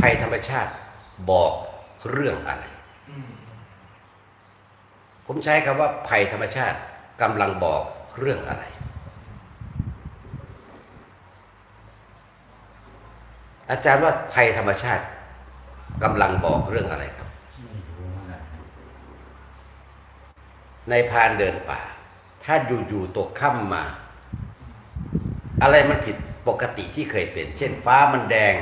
ภัยธรรมชาติบอกเรื่องอะไร ผมใช้คำว่าภัยธรรมชาติกำลังบอกเรื่องอะไร อาจารย์ว่าภัยธรรมชาติกำลังบอกเรื่องอะไรครับ ในพานเดินป่า ถ้าอยู่ๆตกค่ำมา อะไรมันผิดปกติที่เคยเป็น เช่นฟ้ามันแดง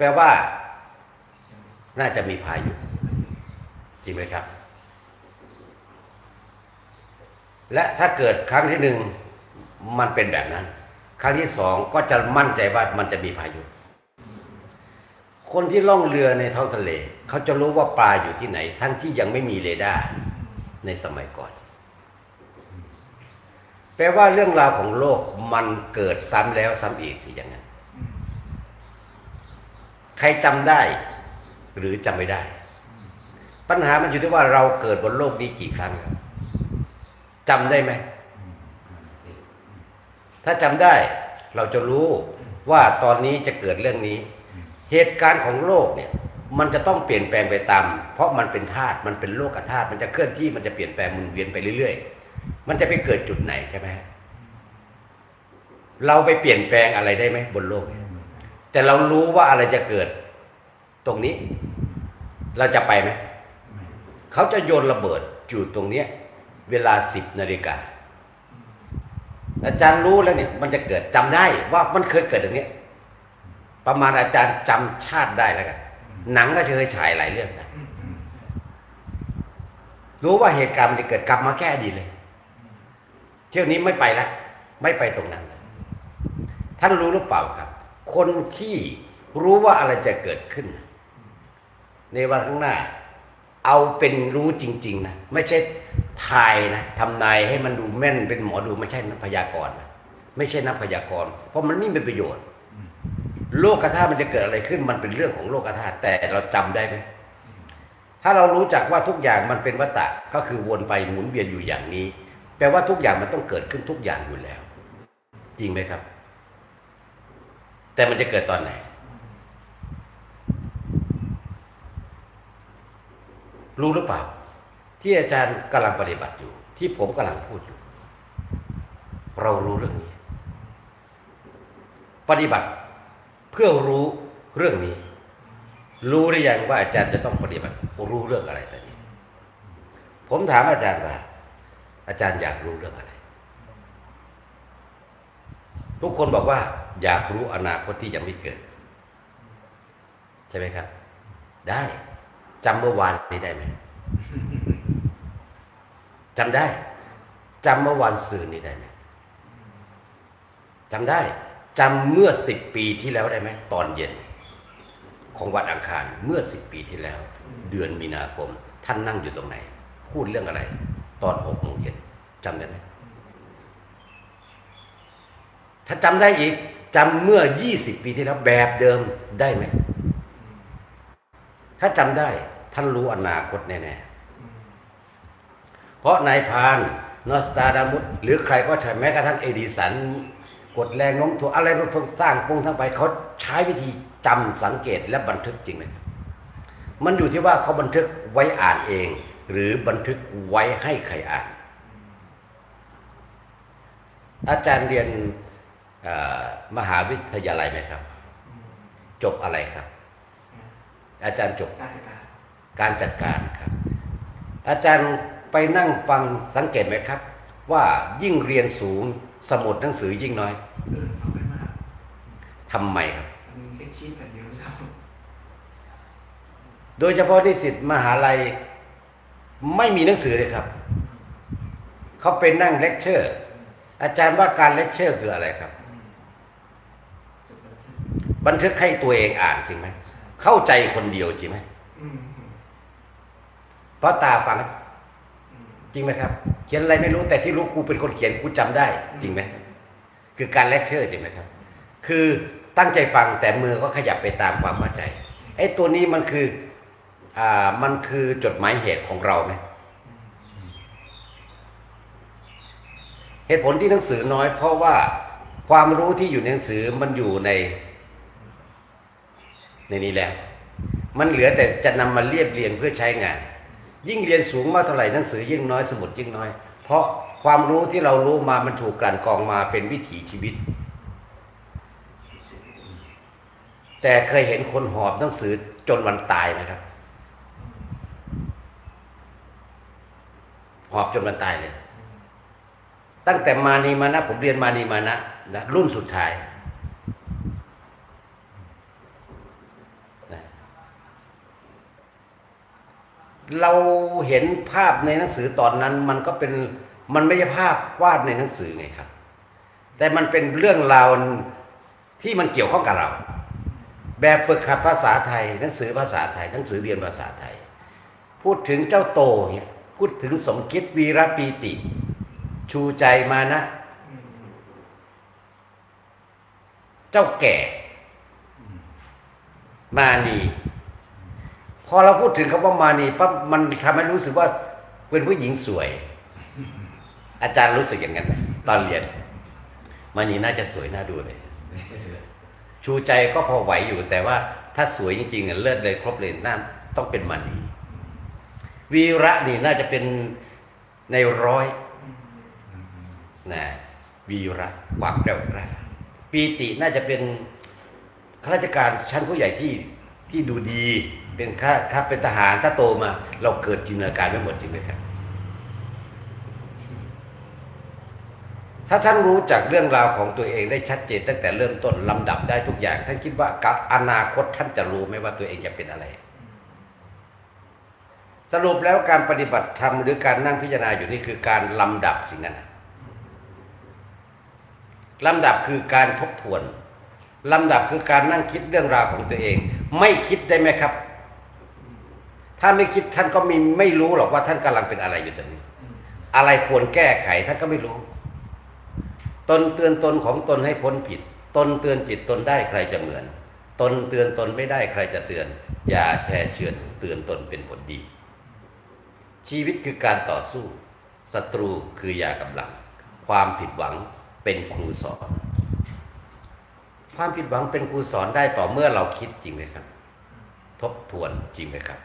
แปลว่า น่าจะมีพายุจริงไหมครับ และถ้าเกิดครั้งที่หนึ่งมันเป็นแบบนั้น ครั้งที่สองก็จะมั่นใจว่ามันจะมีพายุ คนที่ล่องเรือในท้องทะเล เขาจะรู้ว่าปลาอยู่ที่ไหน ทั้งที่ยังไม่มีเรดาร์ในสมัยก่อน แปลว่าเรื่องราวของโลกมันเกิดซ้ำแล้วซ้ำอีกสิอย่างนั้น ใครจำได้หรือจำไม่ได้ ปัญหามันอยู่ที่ว่าเราเกิดบนโลกนี้กี่ครั้งครับจำได้ไหม ถ้าจำได้เราจะรู้ว่าตอนนี้จะเกิดเรื่องนี้ เหตุการณ์ของโลกเนี่ย มันจะต้องเปลี่ยนแปลงไปตาม เพราะมันเป็นธาตุมันเป็นโลกธาตุมันจะเคลื่อนที่มันจะเปลี่ยนแปลงหมุนเวียนไปเรื่อยๆ มันจะไปเกิดจุดไหนใช่ไหมเราไปเปลี่ยนแปลงอะไรได้ไหมบนโลกเนี่ย แต่เรารู้ว่าอะไรจะเกิด ตรงนี้ เราจะไปไหมเขาจะโยนระเบิดจุดตรงเนี้ย เวลาสิบนาฬิกาอาจารย์รู้แล้วเนี่ย มันจะเกิดจำได้ว่ามันเคยเกิดอย่างนี้ประมาณอาจารย์จำชาติได้แล้วกันหนังก็เคยฉายหลายเรื่องนะรู้ว่าเหตุการณ์มันจะเกิดกลับมาแค่ดีเลย เที่ยวนี้ไม่ไปละไม่ไปตรงนั้นท่านรู้หรือเปล่าครับ คนที่รู้ว่าอะไรจะเกิดขึ้น ในวันข้างหน้า เอาเป็นรู้จริง ๆ นะ ไม่ใช่ทายนะทำนายให้มันดูแม่นเป็นหมอดูไม่ใช่นักพยากรณ์นะไม่ใช่นักพยากรณ์เพราะมันไม่มีประโยชน์ โลกธาตุมันจะเกิดอะไรขึ้น มันเป็นเรื่องของโลกธาตุแต่เราจำได้ไหมถ้าเรารู้จักว่าทุกอย่างมันเป็นวัฏฏะก็คือวนไปหมุนเวียนอยู่อย่างนี้ แปลว่าทุกอย่างมันต้องเกิดขึ้นทุกอย่างอยู่แล้ว จริงไหมครับ แต่มันจะเกิดตอนไหน รู้หรือเปล่า ที่อาจารย์กำลังปฏิบัติอยู่ ที่ผมกำลังพูดอยู่ เรารู้เรื่องนี้ ปฏิบัติเพื่อรู้เรื่องนี้ รู้หรือยังว่าอาจารย์จะต้องปฏิบัติ รู้เรื่องอะไรตอนนี้ ผมถามอาจารย์ว่า อาจารย์อยากรู้เรื่องอะไร ทุกคนบอกว่า อยากรู้อนาคตที่ยังไม่เกิด ใช่ไหมครับ ได้จำเมื่อวานนี้ได้ไหมจำได้จำเมื่อวานซืนนี้ได้ไหมจำได้จำเมื่อสิบปีที่แล้วได้ไหมตอนเย็น ของวันอังคารเมื่อสิบปีที่แล้ว เดือนมีนาคม ท่านนั่งอยู่ตรงไหน พูดเรื่องอะไร ตอนหกโมงเย็นจำได้ไหมถ้าจำได้อีก จำเมื่อยี่สิบปีที่แล้วแบบเดิมได้ไหม ถ้าจำได้ท่านรู้อนาคตแน่ๆ เพราะนายพานนอสตาดามุสหรือใครก็ใช่แม้กระทั่งเอดิสัน กดแรงโน้มถ่วงอะไรมันสร้างปรุงทั้งไปเขาใช้วิธีจำสังเกตและบันทึกจริงไหมมันอยู่ที่ว่าเขาบันทึกไว้อ่านเอง หรือบันทึกไว้ให้ใครอ่าน อาจารย์เรียน มหาวิทยาลัยไหมครับ จบอะไรครับ อาจารย์จบการจัดการการจัดการครับ อาจารย์ไปนั่งฟังสังเกตไหมครับ ว่ายิ่งเรียนสูงสมุดหนังสือยิ่งน้อยเออเอาไปมากทำไมครับมันแค่คิดแบบเดียวซ้โดยเฉพาะนิสิตมหาลัยไม่มีหนังสือเลยครับ เขาเป็นนั่งเลคเชอร์ อาจารย์ว่าการเลคเชอร์คืออะไรครับำจบแล้ว บันทึกให้ตัวเองอ่านจริงไหมเข้าใจคนเดียวจริงไหมเพราะตาฟัง จริงไหมครับ เขียนอะไรไม่รู้แต่ที่รู้กูเป็นคนเขียนกูจำได้ จริงไหมคือการเลคเชอร์จริงไหมครับ คือตั้งใจฟังแต่มือก็ขยับไปตามความเข้าใจไอ้ตัวนี้มันคืออ่ามันคือจดหมายเหตุของเราไหมเหตุผลที่หนังสือน้อย เพราะว่าความรู้ที่อยู่ในหนังสือมันอยู่ใน ในนี้แล้ว มันเหลือแต่จะนำมาเรียบเรียงเพื่อใช้งาน ยิ่งเรียนสูงมากเท่าไหร่หนังสือยิ่งน้อยสมุดยิ่งน้อย เพราะความรู้ที่เรารู้มามันถูกกลั่นกรองมาเป็นวิถีชีวิต แต่เคยเห็นคนหอบหนังสือจนวันตายไหมครับ หอบจนวันตายเลย ตั้งแต่มานีมานะ ผมเรียนมานีมานะนะรุ่นสุดท้าย เราเห็นภาพในหนังสือตอนนั้น มันก็เป็นมันไม่ใช่ภาพวาดในหนังสือไงครับ แต่มันเป็นเรื่องราวที่มันเกี่ยวข้องกับเรา แบบฝึกหัดภาษาไทย หนังสือภาษาไทยหนังสือเรียนภาษาไทย พูดถึงเจ้าโตเนี่ยพูดถึงสมคิดวีรปีติ ชูใจมานะ เจ้าแก่ มานี พอเราพูดถึงคำว่ามานีปั๊บมันทำให้รู้สึกว่าเป็นผู้หญิงสวย อาจารย์รู้สึกอย่างนั้นตอนเรียน มานีน่าจะสวยน่าดูเลย ชูใจก็พอไหวอยู่แต่ว่าถ้าสวยจริงๆเลิศเลยครบเลยน่าต้องเป็นมานีวีระนี่น่าจะเป็นในร้อยนะวีระความแกร่วกล้าปีติน่าจะเป็นข้าราชการชั้นผู้ใหญ่ที่ที่ดูดี เป็นข้าข้าเป็นทหารถ้าโตมา เราเกิดจินตนาการไม่หมดจริงไหมครับ ถ้าท่านรู้จักเรื่องราวของตัวเองได้ชัดเจนตั้งแต่เริ่มต้นลำดับได้ทุกอย่าง ท่านคิดว่ากับอนาคตท่านจะรู้ไหมว่าตัวเองจะเป็นอะไร สรุปแล้วการปฏิบัติธรรมหรือการนั่งพิจารณาอยู่นี่คือการลำดับสิ่งนั้นนะลำดับคือการทบทวนลำดับคือการนั่งคิดเรื่องราวของตัวเอง ไม่คิดได้ไหมครับ ถ้าไม่คิดท่านก็มีไม่รู้หรอกว่าท่านกำลังเป็นอะไรอยู่ตอนนี้ อะไรควรแก้ไขท่านก็ไม่รู้ ตนเตือนตนของตนให้พ้นผิด ตนเตือนจิตตนได้ใครจะเหมือน ตนเตือนตนไม่ได้ใครจะเตือน อย่าแช่เชือนเตือนตนเป็นผลดี ชีวิตคือการต่อสู้ศัตรูคือยากำลัง ความผิดหวังเป็นครูสอน ความผิดหวังเป็นครูสอนได้ต่อเมื่อเราคิดจริงไหมครับ ทบทวนจริงไหมครับ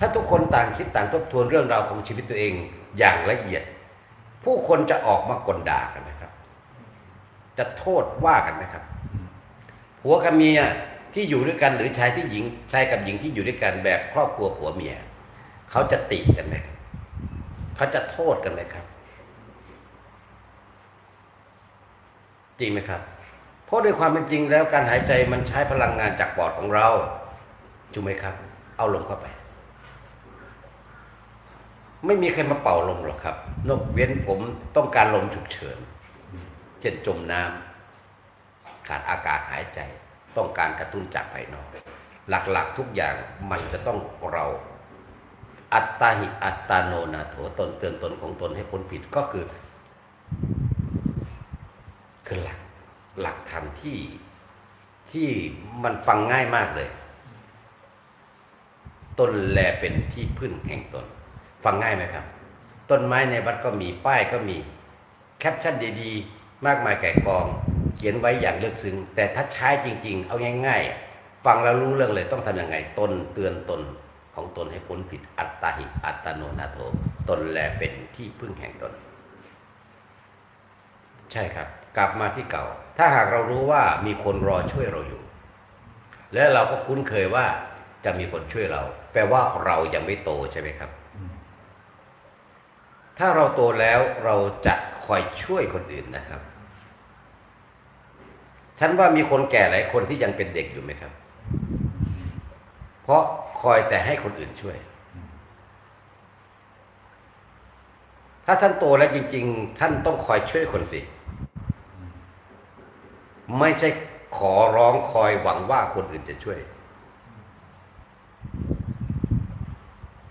ถ้าทุกคนต่างคิดต่างทบทวนเรื่องราวของชีวิตตัวเองอย่างละเอียด ผู้คนจะออกมากลด่ากันไหมครับ จะโทษว่ากันไหมครับผัวกับเมียที่อยู่ด้วยกันหรือชายที่หญิงชายกับหญิงที่อยู่ด้วยกันแบบครอบครัวผัวเมีย เขาจะติกันไหมเขาจะโทษกันไหมครับ จริงไหมครับ เพราะด้วยความเป็นจริงแล้วการหายใจมันใช้พลังงานจากปอดของเราถูกไหมครับ เอาลมเข้าไป ไม่มีใครมาเป่าลมหรอกครับ นกเว้นผมต้องการลมฉุกเฉิน เช่นจมน้ำขาดอากาศหายใจ ต้องการกระตุ้นจากภายนอก หลักๆทุกอย่างมันจะต้องเราอัตตาหิอัตตาโนนาโถตนเตือนตนของตนให้พ้นผิดก็คือ คือหลักหลักธรรมที่ที่มันฟังง่ายมากเลย ตนแลเป็นที่พึ่งแห่งตน ฟังง่ายไหมครับ ต้นไม้ในวัดก็มีป้ายก็มี แคปชั่นดีๆ มากมายแก่กอง เขียนไว้อย่างลึกซึ้งแต่ถ้าใช้จริง ๆ เอาง่าย ๆ ฟังแล้วรู้เรื่องเลยต้องทำยังไงตนเตือนตนของตนให้พ้นผิดอัตตาหิอัตตโนนาโถตนแลเป็นที่พึ่งแห่งตน ใช่ครับ กลับมาที่เก่า ถ้าหากเรารู้ว่ามีคนรอช่วยเราอยู่ และเราก็คุ้นเคยว่าจะมีคนช่วยเรา แปลว่าเรายังไม่โตใช่ไหมครับ ถ้าเราโตแล้วเราจะคอยช่วยคนอื่นนะครับท่านว่ามีคนแก่หลายคนที่ยังเป็นเด็กอยู่ไหมครับ เพราะคอยแต่ให้คนอื่นช่วย ถ้าท่านโตแล้วจริง ๆ ท่านต้องคอยช่วยคนสิ ไม่ใช่ขอร้องคอยหวังว่าคนอื่นจะช่วย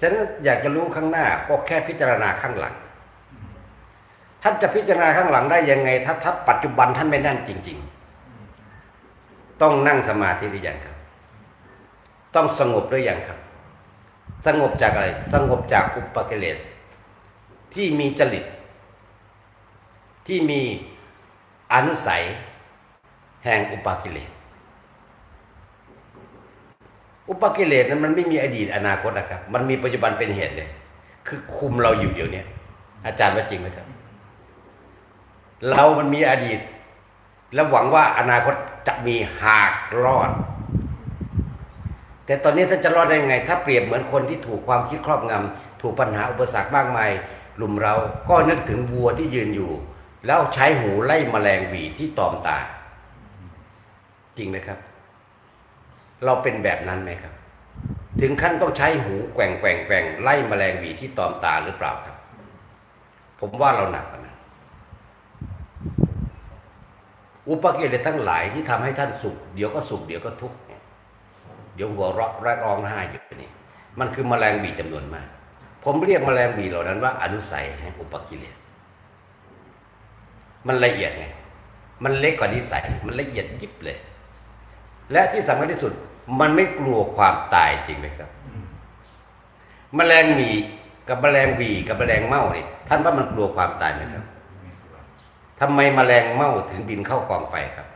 ฉะนั้นอยากจะรู้ข้างหน้าก็แค่พิจารณาข้างหลัง ท่านจะพิจารณาข้างหลังได้ยังไง ถ้าถ้าปัจจุบันท่านไม่นั่นจริง ๆ ต้องนั่งสมาธิหรือยังครับ ต้องสงบหรือยังครับ สงบจากอะไร สงบจากอุปกิเลสที่มีจริต ที่มีอนุสัย แห่งอุปากิเลส อุปกิเลสนั้นมันไม่มีอดีตอนาคตนะครับ มันมีปัจจุบันเป็นเหตุเลย คือคุมเราอยู่เดี๋ยวนี้อาจารย์ว่าจริงไหมครับ เรามันมีอดีต แล้วหวังว่าอนาคตจะมีหากรอด แต่ตอนนี้ท่านจะรอดได้ไง ถ้าเปรียบเหมือนคนที่ถูกความคิดครอบงำถูกปัญหาอุปสรรคมากมายลุมเราก็นึกถึงวัวที่ยืนอยู่ แล้วใช้หูไล่แมลงหวีที่ตอมตา จริงไหมครับ เราเป็นแบบนั้นไหมครับ ถึงขั้นต้องใช้หูแกว่งแกว่งแกว่งไล่แมลงหวีที่ตอมตาหรือเปล่าครับ ผมว่าเราหนักกว่านั้นอุปกิเลสทั้งหลายที่ทำให้ท่านสุข เดี๋ยวก็สุขเดี๋ยวก็ทุกข์เดี๋ยวหัวเราะและร้องไห้อยู่นี่มันคือแมลงบีจำนวนมาก ผมเรียกแมลงบีเหล่านั้นว่าอนุสัยแห่งอุปกิเลสมันละเอียดไงมันเล็กกว่านิสัย มันละเอียดยิบเลย และที่สำคัญที่สุด มันไม่กลัวความตายจริงไหมครับแมลงหมีกับแมลงบีกับแมลงเม่าเนี่ยท่านว่ามันกลัวความตายไหมครับทำไมแมลงเม่าถึงบินเข้ากองไฟครับ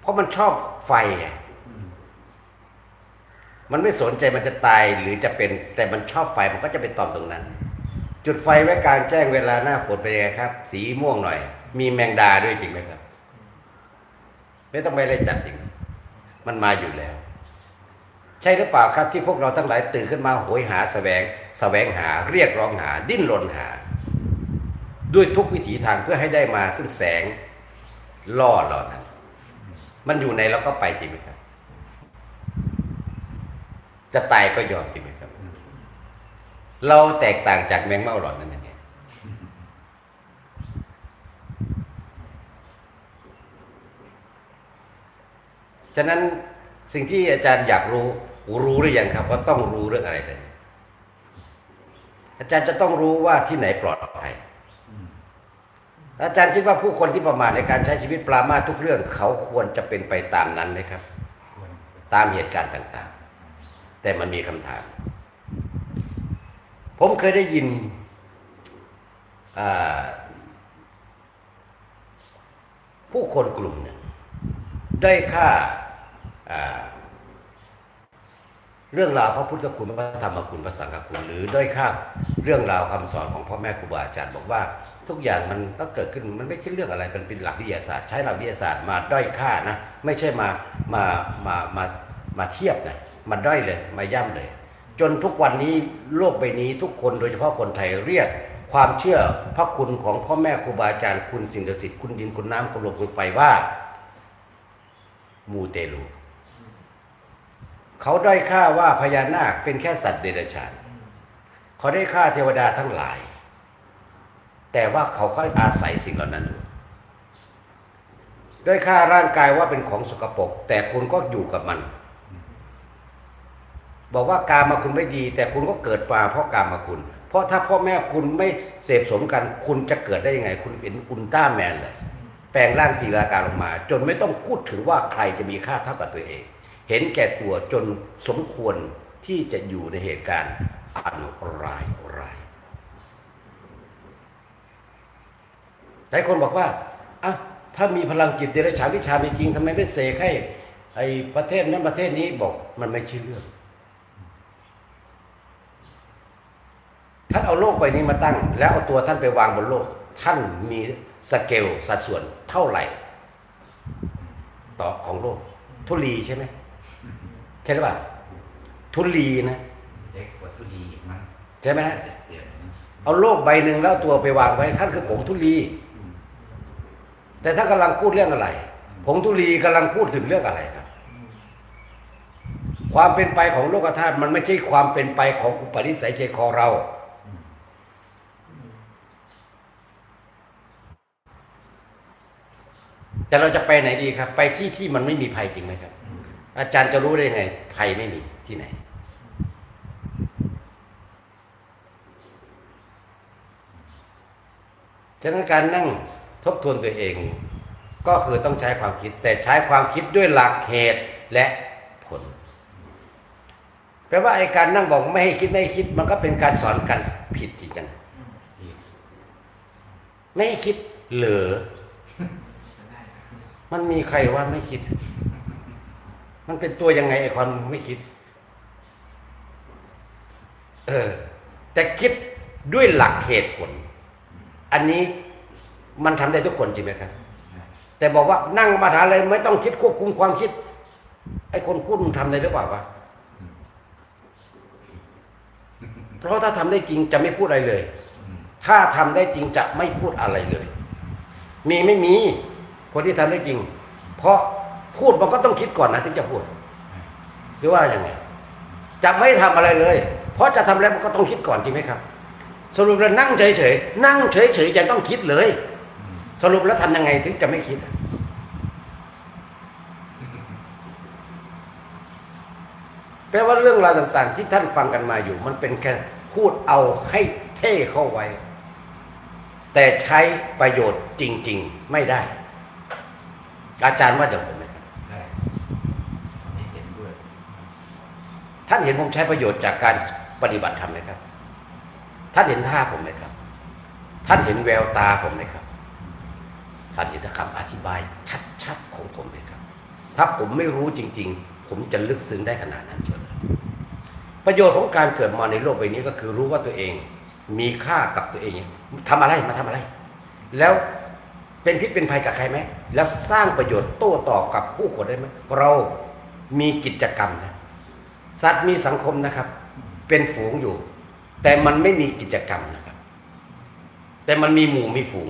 เพราะมันชอบไฟไงมันไม่สนใจมันจะตายหรือจะเป็น แต่มันชอบไฟมันก็จะไปตอมตรงนั้น จุดไฟไว้กลางแจ้งเวลาหน้าฝนเป็นยังไงครับ สีม่วงหน่อย มีแมงดาด้วยจริงไหมครับ ไม่ต้องไปไล่จับจริงมันมาอยู่แล้ว ใช่หรือเปล่าครับที่พวกเราทั้งหลายตื่นขึ้นมาโหยหาแสวงแสวงหาเรียกร้องหา ดิ้นรนหา ด้วยทุกวิถีทางเพื่อให้ได้มาซึ่งแสงล่อเหล่านั้น มันอยู่ในเราก็ไปจริงไหมครับ จะตายก็ยอมจริงไหมครับ เราแตกต่างจากแมงเม่าหล่านั้นงไง ฉะนั้นสิ่งที่อาจารย์อยากรู้ รู้หรือยังครับ ว่าต้องรู้เรื่องอะไรแต่นี้อาจารย์จะต้องรู้ว่าที่ไหนปลอดภัยอาจารย์คิดว่าผู้คนที่ประมาทในการใช้ชีวิตปรามาทุกเรื่อง เขาควรจะเป็นไปตามนั้นไหมครับ ตามเหตุการณ์ต่าง ๆ แต่มันมีคำถาม ผมเคยได้ยินผู้คนกลุ่มหนึ่ง ได้ค่า เรื่องราวพระพุทธคุณพระธรรมคุณพระสังฆคุณ หรือด้อยค่าเรื่องราวคำสอนของพ่อแม่ครูบาอาจารย์บอกว่า ทุกอย่างมันก็เกิดขึ้นมันไม่ใช่เรื่องอะไรมันเป็นหลักวิทยาศาสตร์ใช้หลักวิทยาศาสตร์มาด้อยค่านะไม่ใช่มามามามามาเทียบนะมาด้อยเลยมาย่ำเลย จนทุกวันนี้โลกใบนี้ทุกคนโดยเฉพาะคนไทยเรียกความเชื่อพระคุณของพ่อแม่ครูบาอาจารย์คุณสิ่งศักดิ์สิทธิ์คุณดินคุณน้ำคุณลมคุณไฟว่า มูเตลู เขาด้อยค่าว่าพญานาคเป็นแค่สัตว์เดรัจฉานเขาได้ค่าเทวดาทั้งหลาย แต่ว่าเขาก็อาศัยสิ่งเหล่านั้นด้อยค่าร่างกายว่าเป็นของสกปรกแต่คุณก็อยู่กับมัน บอกว่าการมาคุณไม่ดี แต่คุณก็เกิดมาเพราะการมาคุณ เพราะถ้าพ่อแม่คุณไม่เสพสมกัน คุณจะเกิดได้ยังไง คุณเป็นอุลตร้าแมนเลย แปลงร่างตีราการลงมา จนไม่ต้องพูดถึงว่าใครจะมีค่าเท่ากับตัวเอง เห็นแก่ตัวจนสมควรที่จะอยู่ในเหตุการณ์อันร้ายร้ายหลายคนบอกว่าอะถ้ามีพลังจิตเดรัจฉานวิชาจริงทำไมไม่เสกให้ไอ้ประเทศนั้นประเทศนี้บอกมันไม่ใช่เรื่องท่านเอาโลกใบนี้มาตั้ง แล้วเอาตัวท่านไปวางบนโลก ท่านมีสเกลสัดส่วนเท่าไหร่ ต่อของโลก ทุลีใช่ไหม ช่หรือเปล่าทุลีนะเล็กกว่าทุลีอีกมั้งใช่ไหมฮะเปลี่ยนนะเอาโลกใบหนึ่งแล้วเอาตัวไปวางไว้ท่านคือผงทุลี แต่ท่านกำลังพูดเรื่องอะไรผงทุลีกำลังพูดถึงเรื่องอะไรครับ ความเป็นไปของโลกธาตุมันไม่ใช่ความเป็นไปของอุปนิสัยใจคอเรา แต่เราจะไปไหนดีครับ ไปที่ที่มันไม่มีภัยจริงไหมครับ อาจารย์จะรู้ได้ไง ภัยไม่มีที่ไหน ฉะนั้นการนั่งทบทวนตัวเอง ก็คือต้องใช้ความคิด แต่ใช้ความคิดด้วยหลักเหตุและผล แปลว่าไอ้การนั่งบอกไม่ให้คิดไม่ให้คิด มันก็เป็นการสอนกันผิดจริงจังที่ไม่ให้คิดเหลือ มันมีใครว่าไม่คิด มันเป็นตัวยังไงไอ้ความไม่คิด เออ แต่คิดด้วยหลักเหตุผล อันนี้มันทำได้ทุกคนจริงไหมครับ แต่บอกว่านั่งมาถามอะไรไม่ต้องคิดควบคุมความคิด ไอ้คนพูดมันทำได้หรือเปล่าวะเพราะถ้าทำได้จริงจะไม่พูดอะไรเลย ถ้าทำได้จริงจะไม่พูดอะไรเลย มีไม่มี คนที่ทำได้จริง เพราะ พูดมันก็ต้องคิดก่อนนะถึงจะพูดหรือว่าอย่างไงจะไม่ทำอะไรเลย เพราะจะทำอะไรมันก็ต้องคิดก่อนจริงไหมครับ สรุปแล้วนั่งเฉยๆนั่งเฉยๆยังต้องคิดเลย สรุปแล้วทำยังไงถึงจะไม่คิดแปลว่าเรื่องราวต่าง ๆ ที่ท่านฟังกันมาอยู่ มันเป็นแค่พูดเอาให้เท่เข้าไว้ แต่ใช้ประโยชน์จริง ๆ ไม่ได้ อาจารย์ว่าอย่างผมไหมครับ ใช่อันนี้เห็นด้วย ท่านเห็นผมใช้ประโยชน์จากการปฏิบัติธรรมไหมครับ ท่านเห็นท่าผมไหมครับ ท่านเห็นแววตาผมไหมครับ ท่านเห็นคำอธิบายชัดๆของผมไหมครับ ถ้าผมไม่รู้จริง ๆ ผมจะลึกซึ้งได้ขนาดนั้นเชียวประโยชน์ของการเกิดมาในโลกใบนี้ก็คือรู้ว่าตัวเองมีค่ากับตัวเองทำอะไรมาทำอะไร แล้วเป็นพิษเป็นภัยกับใครไหม แล้วสร้างประโยชน์โต้ตอบกับผู้คนได้ไหม เรามีกิจกรรมนะ สัตว์มีสังคมนะครับ เป็นฝูงอยู่ แต่มันไม่มีกิจกรรมนะครับ แต่มันมีหมู่มีฝูง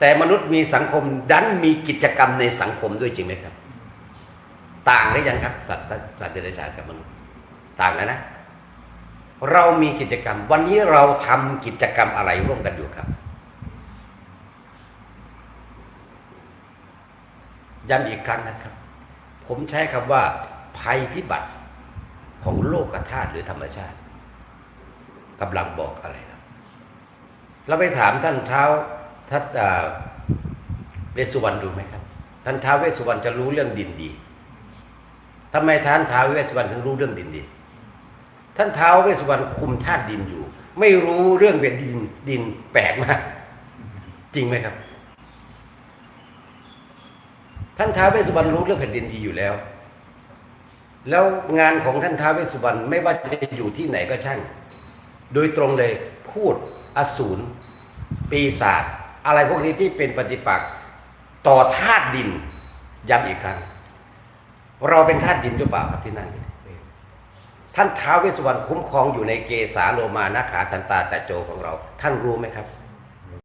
แต่มนุษย์มีสังคมดันมีกิจกรรมในสังคมด้วยจริงไหมครับ ต่างได้ยังครับ สัตว์สัตว์เดรัจฉานกับมนุษย์ต่างแล้วนะ เรามีกิจกรรม วันนี้เราทำกิจกรรมอะไรร่วมกันอยู่ครับย้ำอีกครั้งนะครับ ผมใช้คำว่าภัยพิบัติ ของโลกธาตุหรือธรรมชาติกำลังบอกอะไรครับเราไปถามท่านเท้าทัตเวสุวรรณดูไหมครับ ท่านเท้าเวสุวรรณจะรู้เรื่องดินดีทำไมท่านเท้าเวสุวรรณถึงรู้เรื่องดินดี ท่านเท้าเวสุวรรณคุมธาตุดินอยู่ ไม่รู้เรื่องเป็นดินดินแปลกมาก จริงไหมครับ ท่านท้าเวสุวรรณรู้เรื่องแผ่นดินดีอยู่แล้ว แล้วงานของท่านท้าวเวสสุวรรณไม่ว่าจะอยู่ที่ไหนก็ช่าง โดยตรงเลยพูดอสูรปีศาจอะไรพวกนี้ที่เป็นปฏิปักษ์ต่อธาตุดินย้ำอีกครั้ง เราเป็นธาตุดินหรือเปล่าครับที่นั่นท่านท้าวเวสสุวรรณคุ้มครองอยู่ในเกสาโลมานาขาตันตาแต่โจของเรา ท่านรู้ไหมครับ